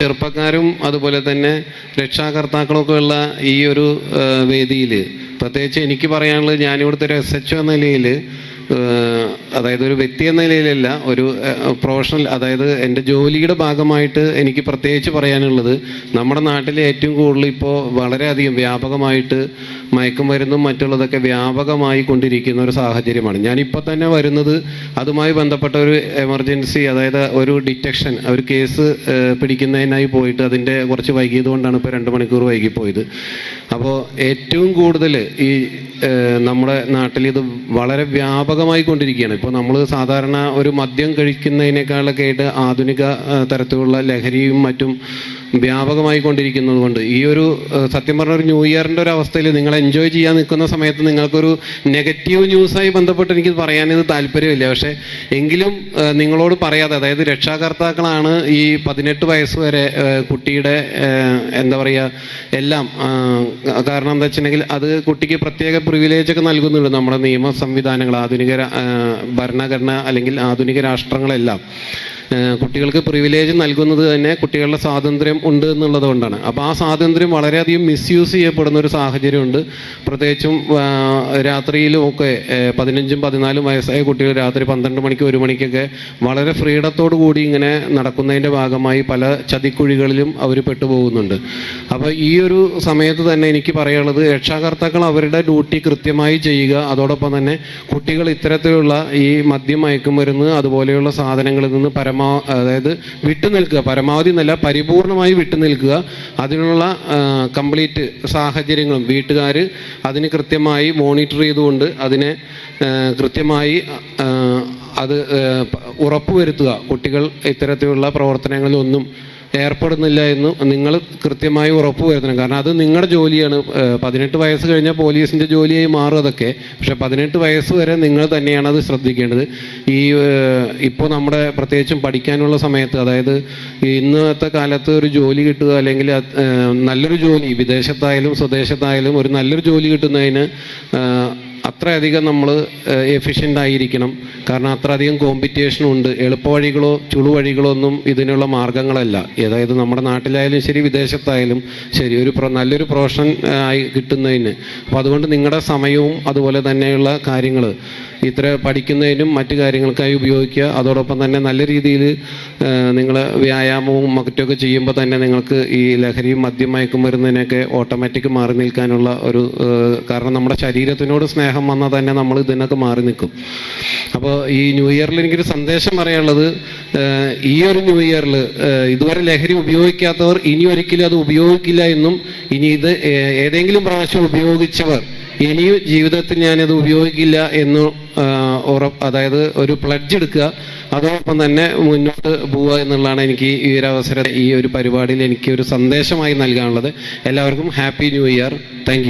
ചെറുപ്പക്കാരും അതുപോലെ തന്നെ രക്ഷാകർത്താക്കളൊക്കെ ഉള്ള ഈ ഒരു വേദിയിൽ പ്രത്യേകിച്ച് എനിക്ക് പറയാനുള്ളത് ഞാനിവിടുത്തെ ഒരു എസ് എച്ച് ഒ നിലയിൽ അതായത് ഒരു വ്യക്തി എന്ന നിലയിലല്ല ഒരു പ്രൊഫഷണൽ അതായത് എന്റെ ജോലിയുടെ ഭാഗമായിട്ട് എനിക്ക് പ്രത്യേകിച്ച് പറയാനുള്ളത് നമ്മുടെ നാട്ടിൽ ഏറ്റവും കൂടുതൽ ഇപ്പോൾ വളരെയധികം വ്യാപകമായിട്ട് മയക്കുമരുന്നും മറ്റുള്ളതൊക്കെ വ്യാപകമായി കൊണ്ടിരിക്കുന്ന ഒരു സാഹചര്യമാണ്. ഞാനിപ്പോൾ തന്നെ വരുന്നത് അതുമായി ബന്ധപ്പെട്ട ഒരു എമർജൻസി അതായത് ഒരു ഡിറ്റക്ഷൻ ഒരു കേസ് പിടിക്കുന്നതിനായി പോയിട്ട് അതിന്റെ കുറച്ച് വൈകിയത് കൊണ്ടാണ് ഇപ്പോൾ രണ്ട് മണിക്കൂർ വൈകിപ്പോയത്. പോയത് അപ്പോൾ ഏറ്റവും കൂടുതൽ ഈ നമ്മുടെ നാട്ടിൽ ഇത് വളരെ വ്യാപകമായി കൊണ്ടിരിക്കുകയാണ് ഇപ്പോൾ നമ്മൾ സാധാരണ ഒരു മദ്യം കഴിക്കുന്നതിനേക്കാളൊക്കെ ആയിട്ട് ആധുനിക തരത്തിലുള്ള ലഹരിയും മറ്റും വ്യാപകമായി കൊണ്ടിരിക്കുന്നത് കൊണ്ട് ഈ ഒരു സത്യം പറഞ്ഞ ഒരു ന്യൂ ഇയറിന്റെ ഒരു അവസ്ഥയിൽ നിങ്ങൾ എൻജോയ് ചെയ്യാൻ നിൽക്കുന്ന സമയത്ത് നിങ്ങൾക്കൊരു നെഗറ്റീവ് ന്യൂസായി ബന്ധപ്പെട്ട് എനിക്ക് പറയാനിത് താല്പര്യമില്ല. പക്ഷേ എങ്കിലും നിങ്ങളോട് പറയാതെ അതായത് രക്ഷാകർത്താക്കളാണ് ഈ പതിനെട്ട് വയസ്സ് വരെ കുട്ടിയുടെ എന്താ പറയുക എല്ലാം കാരണം എന്താ വെച്ചിട്ടുണ്ടെങ്കിൽ അത് കുട്ടിക്ക് പ്രത്യേക പ്രിവിലേജ് ഒക്കെ നൽകുന്നുണ്ട്. നമ്മുടെ നിയമ സംവിധാനങ്ങൾ ആധുനിക ആഹ്, ഭരണഘടന അല്ലെങ്കിൽ ആധുനിക രാഷ്ട്രങ്ങളെല്ലാം കുട്ടികൾക്ക് പ്രിവിലേജ് നൽകുന്നത് തന്നെ കുട്ടികളുടെ സ്വാതന്ത്ര്യം ഉണ്ട് എന്നുള്ളത് കൊണ്ടാണ് അപ്പോൾ ആ സ്വാതന്ത്ര്യം വളരെയധികം മിസ്യൂസ് ചെയ്യപ്പെടുന്ന ഒരു സാഹചര്യമുണ്ട്. പ്രത്യേകിച്ചും രാത്രിയിലും ഒക്കെ പതിനഞ്ചും പതിനാലും വയസ്സായ കുട്ടികൾ രാത്രി പന്ത്രണ്ട് മണിക്ക് ഒരു മണിക്കൊക്കെ വളരെ ഫ്രീഡത്തോടു കൂടി ഇങ്ങനെ നടക്കുന്നതിന്റെ ഭാഗമായി പല ചതിക്കുഴികളിലും അവർ പെട്ടുപോകുന്നുണ്ട്. അപ്പോൾ ഈ ഒരു സമയത്ത് തന്നെ എനിക്ക് പറയാനുള്ളത് രക്ഷാകർത്താക്കൾ അവരുടെ ഡ്യൂട്ടി കൃത്യമായി ചെയ്യുക. അതോടൊപ്പം തന്നെ കുട്ടികൾ ഇത്തരത്തിലുള്ള ഈ മദ്യം മയക്കുമരുന്ന് അതുപോലെയുള്ള സാധനങ്ങളിൽ നിന്ന് പരമാ അതായത് വിട്ടുനിൽക്കുക പരമാവധി നല്ല പരിപൂർണമായി വിട്ടുനിൽക്കുക. അതിനുള്ള കംപ്ലീറ്റ് സാഹചര്യങ്ങളും വീട്ടുകാർ അതിന് കൃത്യമായി മോണിറ്റർ ചെയ്തുകൊണ്ട് അതിനെ കൃത്യമായി അത് ഉറപ്പുവരുത്തുക. കുട്ടികൾ ഇത്തരത്തിലുള്ള പ്രവർത്തനങ്ങളിലൊന്നും ഏർപ്പെടുന്നില്ല എന്ന് നിങ്ങൾ കൃത്യമായി ഉറപ്പ് വരുത്തണം. കാരണം അത് നിങ്ങളുടെ ജോലിയാണ്. പതിനെട്ട് വയസ്സ് കഴിഞ്ഞാൽ പോലീസിന്റെ ജോലിയായി മാറും അതൊക്കെ. പക്ഷേ പതിനെട്ട് വയസ്സ് വരെ നിങ്ങൾ തന്നെയാണ് അത് ശ്രദ്ധിക്കേണ്ടത്. ഈ ഇപ്പോൾ നമ്മുടെ പ്രത്യേകിച്ചും പഠിക്കാനുള്ള സമയത്ത് അതായത് ഇന്നത്തെ കാലത്ത് ഒരു ജോലി കിട്ടുക അല്ലെങ്കിൽ നല്ലൊരു ജോലി വിദേശത്തായാലും സ്വദേശത്തായാലും ഒരു നല്ലൊരു ജോലി കിട്ടുന്നതിന് അത്രയധികം നമ്മൾ എഫിഷ്യന്റ് ആയിരിക്കണം. കാരണം അത്രയധികം കോമ്പറ്റീഷനും ഉണ്ട്. എളുപ്പവഴികളോ ചുളുവഴികളോ ഒന്നും ഇതിനുള്ള മാർഗങ്ങളല്ല. അതായത് നമ്മുടെ നാട്ടിലായാലും ശരി വിദേശത്തായാലും ശരി ഒരു നല്ലൊരു പ്രൊഫഷൻ ആയി കിട്ടുന്നതിന്. അപ്പോൾ അതുകൊണ്ട് നിങ്ങളുടെ സമയവും അതുപോലെ തന്നെയുള്ള കാര്യങ്ങൾ ഇത്ര പഠിക്കുന്നതിനും മറ്റു കാര്യങ്ങൾക്കായി ഉപയോഗിക്കുക. അതോടൊപ്പം തന്നെ നല്ല രീതിയിൽ നിങ്ങൾ വ്യായാമവും മറ്റൊക്കെ ചെയ്യുമ്പോൾ തന്നെ നിങ്ങൾക്ക് ഈ ലഹരിയും മദ്യം മയക്കുമരുന്നതിനൊക്കെ ഓട്ടോമാറ്റിക് മാറി നിൽക്കാനുള്ള ഒരു കാരണം നമ്മുടെ ശരീരത്തിനോട് സ്നേഹം വന്നാൽ തന്നെ നമ്മൾ ഇതിനൊക്കെ മാറി നിൽക്കും. അപ്പോൾ ഈ ന്യൂ ഇയറിൽ എനിക്കൊരു സന്ദേശം പറയാനുള്ളത് ഈ ഒരു ന്യൂ ഇയറിൽ ഇതുവരെ ലഹരി ഉപയോഗിക്കാത്തവർ ഇനി ഒരിക്കലും അത് ഉപയോഗിക്കില്ല എന്നും ഇനി ഇത് ഏതെങ്കിലും പ്രാവശ്യം ഉപയോഗിച്ചവർ ഇനിയും ജീവിതത്തിൽ ഞാനത് ഉപയോഗിക്കില്ല എന്ന് ഉറപ്പ് അതായത് ഒരു പ്ലഡ്ജ് എടുക്കുക. അതോടൊപ്പം തന്നെ മുന്നോട്ട് പോവുക എന്നുള്ളതാണ് എനിക്ക് ഈ ഒരു അവസരം ഈ ഒരു പരിപാടിയിൽ എനിക്ക് ഒരു സന്ദേശമായി നൽകാനുള്ളത്. എല്ലാവർക്കും ഹാപ്പി ന്യൂ ഇയർ താങ്ക്